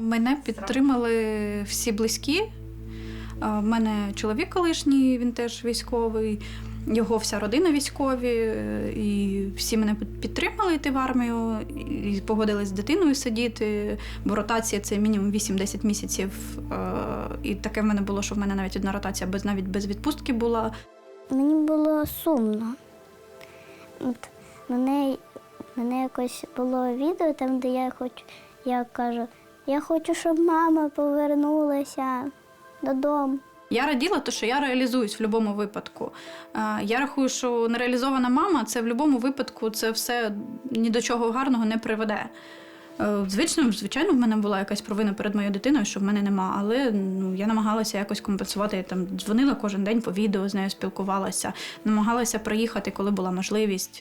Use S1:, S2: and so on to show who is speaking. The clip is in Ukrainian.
S1: Мене підтримали всі близькі. У мене чоловік колишній, він теж військовий, його вся родина військові, е, і всі мене підтримали йти в армію, і погодились з дитиною сидіти, бо ротація це мінімум 8-10 місяців. Е, І таке в мене було, що в мене навіть одна ротація без навіть без відпустки була.
S2: Мені було сумно. От, мене, мене якось було відео, там, де я хочу, я кажу, я хочу, щоб мама повернулася додому.
S1: Я раділа, то що я реалізуюсь в будь-якому випадку. Я рахую, що нереалізована мама це в будь-якому випадку це все ні до чого гарного не приведе. Е, Звично, звичайно, в мене була якась провина перед моєю дитиною, що в мене нема, але ну, я намагалася якось компенсувати. Я там дзвонила кожен день по відео, з нею спілкувалася, намагалася приїхати, коли була можливість.